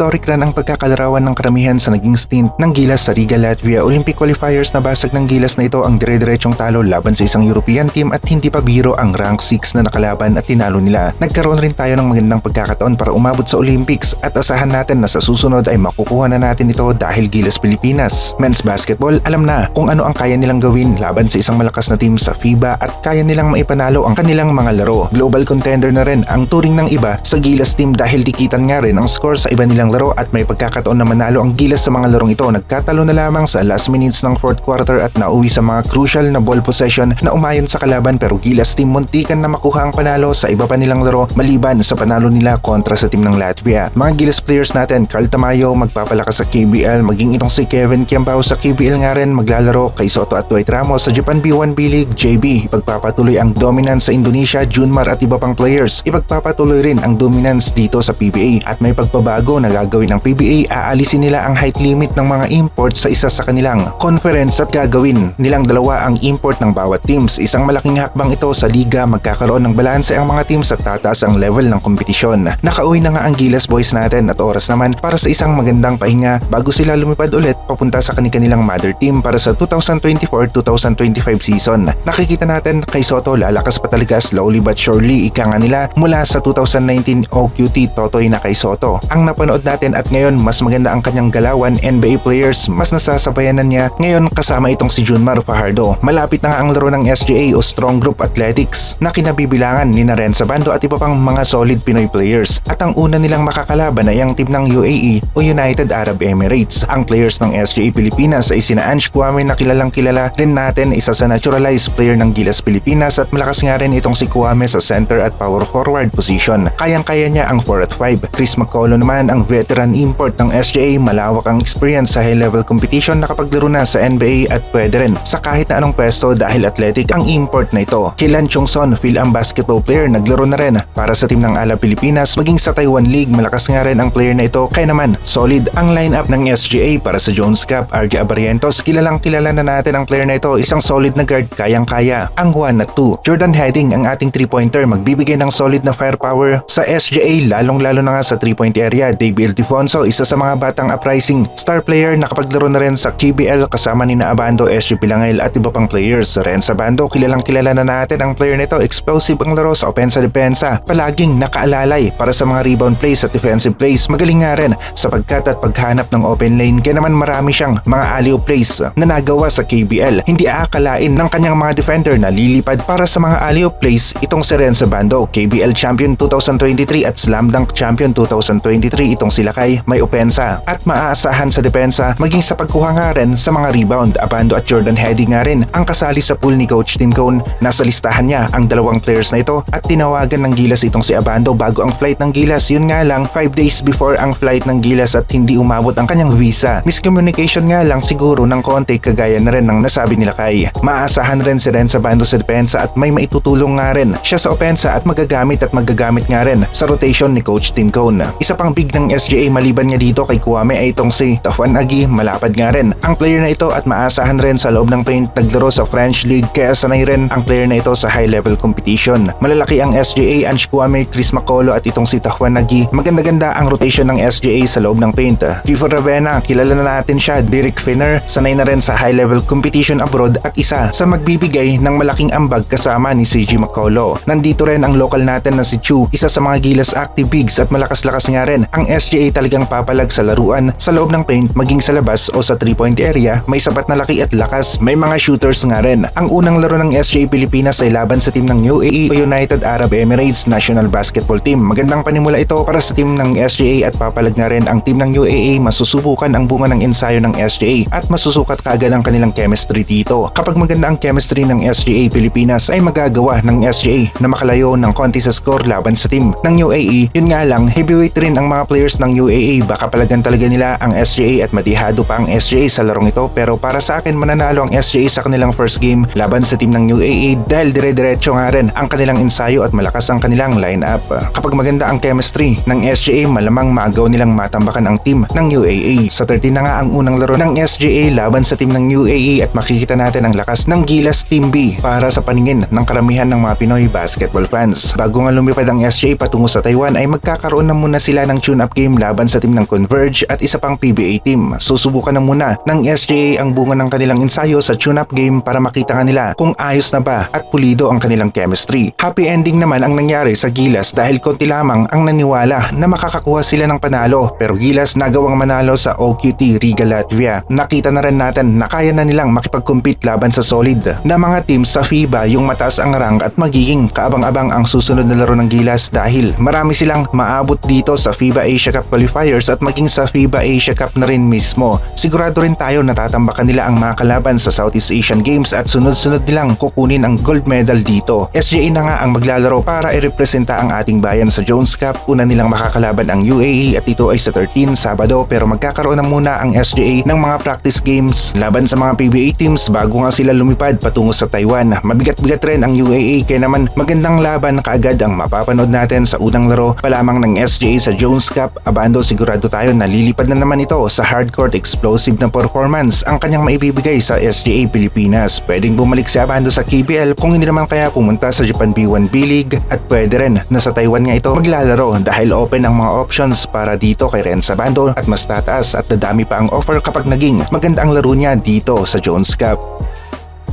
Historic run ang pagkakalarawan ng karamihan sa naging stint ng Gilas sa Riga, Latvia Olympic qualifiers na basag ng Gilas na ito ang dire-diretsong talo laban sa isang European team at hindi pa biro ang rank 6 na nakalaban at tinalo nila. Nagkaroon rin tayo ng magandang pagkakataon para umabot sa Olympics at asahan natin na sa susunod ay makukuha na natin ito dahil Gilas Pilipinas. Men's basketball, alam na kung ano ang kaya nilang gawin laban sa isang malakas na team sa FIBA at kaya nilang maipanalo ang kanilang mga laro. Global contender na rin ang turing ng iba sa Gilas team dahil dikitan nga rin ang score sa iba nilang laro at may pagkakataon na manalo ang Gilas sa mga larong ito. Nagkatalo na lamang sa last minutes ng fourth quarter at nauwi sa mga crucial na ball possession na umayon sa kalaban pero Gilas team muntikan na makuha ang panalo sa iba pa nilang laro maliban sa panalo nila kontra sa team ng Latvia. Mga Gilas players natin, Carl Tamayo magpapalakas sa KBL, maging itong si Kevin Kiambao sa KBL nga rin maglalaro kay Soto at Dwight Ramos sa Japan B1 B-League JB. Ipagpapatuloy ang dominance sa Indonesia, Junmar at iba pang players. Ipagpapatuloy rin ang dominance dito sa PBA at may pagbabago na gagawin ng PBA, aalisin nila ang height limit ng mga imports sa isa sa kanilang conference at gagawin nilang dalawa ang import ng bawat teams. Isang malaking hakbang ito sa liga, magkakaroon ng balanse ang mga teams at tataas ang level ng kompetisyon. Nakauwi na nga ang Gilas boys natin at oras naman para sa isang magandang pahinga bago sila lumipad ulit papunta sa kanilang mother team para sa 2024-2025 season. Nakikita natin kay Soto lalakas pa talaga slowly but surely ika nga nila mula sa 2019 OQT Totoy na kay Soto. Ang napanood natin at ngayon mas maganda ang kanyang galawan NBA players mas nasasabayanan niya ngayon kasama itong si Junmar Fajardo. Malapit na nga ang laro ng SGA o Strong Group Athletics na kinabibilangan ni Naren Sabando at iba pang mga solid Pinoy players. At ang una nilang makakalaban ay ang team ng UAE o United Arab Emirates. Ang players ng SGA Pilipinas ay sina Ange Kwame na kilalang kilala rin natin isa sa naturalized player ng Gilas Pilipinas at malakas nga rin itong si Kwame sa center at power forward position. Kayang-kaya niya ang 4 at 5. Chris McCullough naman ang veteran import ng SGA malawak ang experience sa high-level competition nakapaglaro na sa NBA at pwede rin sa kahit na anong pwesto dahil athletic ang import na ito. Kilan Chongson, Phil ang basketball player, naglaro na rin para sa team ng Ala Pilipinas maging sa Taiwan League malakas nga rin ang player na ito kaya naman solid ang lineup ng SGA para sa Jones Cup. RJ Abarientos, kilalang kilala na natin ang player na ito, isang solid na guard kayang-kaya. Ang 1 at 2, Jordan Heading ang ating 3-pointer magbibigay ng solid na firepower sa SGA lalong-lalo na nga sa 3-point area. Dave Ildefonso, isa sa mga batang uprising star player nakapaglaro na rin sa KBL kasama ni na Abando, SG Pilangel at iba pang players. Ren Sabando, kilalang kilala na natin ang player nito, explosive ang laro sa opensa-depensa, palaging nakaalalay para sa mga rebound plays at defensive plays. Magaling nga rin sa pagkat at paghanap ng open lane kaya naman marami siyang mga alley plays na nagawa sa KBL. Hindi aakalain ng kanyang mga defender na lilipad para sa mga alley plays itong si Ren Sabando, KBL Champion 2023 at Slam Dunk Champion 2023 itong sila kay may opensa at maaasahan sa depensa maging sa pagkuha nga rin sa mga rebound. Abando at Jordan Heady nga rin ang kasali sa pool ni Coach Tim Cone. Nasa listahan niya ang dalawang players na ito at tinawagan ng Gilas itong si Abando bago ang flight ng Gilas. Yun nga lang 5 days before ang flight ng Gilas at hindi umabot ang kanyang visa. Miscommunication nga lang siguro ng konti kagaya na rin ng nasabi nila kay. Maasahan rin si Ren sa sa depensa at may maitutulong nga rin siya sa opensa at magagamit at magagamit nga rin sa rotation ni Coach Tim Cone. Isa pang big ng SGA maliban niya dito kay Kuwame ay itong si Tafwan Agi malapad nga rin. Ang player na ito at maasahan rin sa loob ng paint naglaro sa French League kaya sanay rin ang player na ito sa high level competition. Malalaki ang SGA, Ange Kuwame, Chris Macolo at itong si Tafwan Agi. Maganda-ganda ang rotation ng SGA sa loob ng paint. Kiefer Ravena, kilala na natin siya. Derek Finner, sanay na rin sa high level competition abroad at isa sa magbibigay ng malaking ambag kasama ni CG Macolo. Nandito rin ang local natin na si Chu, isa sa mga gilas active bigs at malakas-lakas nga rin. Ang SGA talagang papalag sa laruan sa loob ng paint maging sa labas o sa 3-point area, may sapat na laki at lakas. May mga shooters nga rin. Ang unang laro ng SGA Pilipinas ay laban sa team ng UAE o United Arab Emirates National Basketball Team. Magandang panimula ito para sa team ng SGA at papalag nga rin ang team ng UAE masusubukan ang bunga ng ensayo ng SGA at masusukat kaagad ang kanilang chemistry dito. Kapag maganda ang chemistry ng SGA Pilipinas ay magagawa ng SGA na makalayo ng konti sa score laban sa team ng UAE. Yun nga lang, heavyweight rin ang mga players ng UAE. Baka palagan talaga nila ang SGA at matihado pa ang SGA sa larong ito pero para sa akin mananalo ang SGA sa kanilang first game laban sa team ng UAE dahil dire-diretso nga rin ang kanilang ensayo at malakas ang kanilang lineup. Kapag maganda ang chemistry ng SGA malamang maagaw nilang matambakan ang team ng UAE. Sa 13 na nga ang unang laro ng SGA laban sa team ng UAE at makikita natin ang lakas ng Gilas Team B para sa paningin ng karamihan ng mga Pinoy basketball fans. Bago nga lumipad ang SGA patungo sa Taiwan ay magkakaroon na muna sila ng tune-up game game laban sa team ng Converge at isa pang PBA team. Susubukan na muna ng SJA ang bunga ng kanilang ensayo sa tune-up game para makita nga nila kung ayos na ba at pulido ang kanilang chemistry. Happy ending naman ang nangyari sa Gilas dahil konti lamang ang naniwala na makakakuha sila ng panalo pero Gilas nagawang manalo sa OQT Riga Latvia. Nakita na rin natin na kaya na nilang makipag-compete laban sa solid na mga team sa FIBA yung mataas ang rank at magiging kaabang-abang ang susunod na laro ng Gilas dahil marami silang maabot dito sa FIBA Asia Cup qualifiers at maging sa FIBA Asia Cup na rin mismo. Sigurado rin tayo na tatambakan nila ang mga kalaban sa Southeast Asian Games at sunod-sunod nilang kukunin ang gold medal dito. SJA na nga ang maglalaro para irepresenta ang ating bayan sa Jones Cup. Una nilang makakalaban ang UAE at ito ay sa 13 Sabado pero magkakaroon na muna ang SJA ng mga practice games laban sa mga PBA teams bago nga sila lumipad patungo sa Taiwan. Mabigat-bigat rin ang UAE kaya naman magandang laban kaagad ang mapapanood natin sa unang laro pa lamang ng SJA sa Jones Cup. Abando sigurado tayo na lilipad na naman ito sa hardcourt explosive na performance ang kanyang maibibigay sa SJA Pilipinas. Pwedeng bumalik si Abando sa KBL kung hindi naman kaya pumunta sa Japan B1 B-League at pwede rin na sa Taiwan nga ito maglalaro dahil open ang mga options para dito kay Renz Abando at mas tataas at dadami pa ang offer kapag naging maganda ang laro niya dito sa Jones Cup.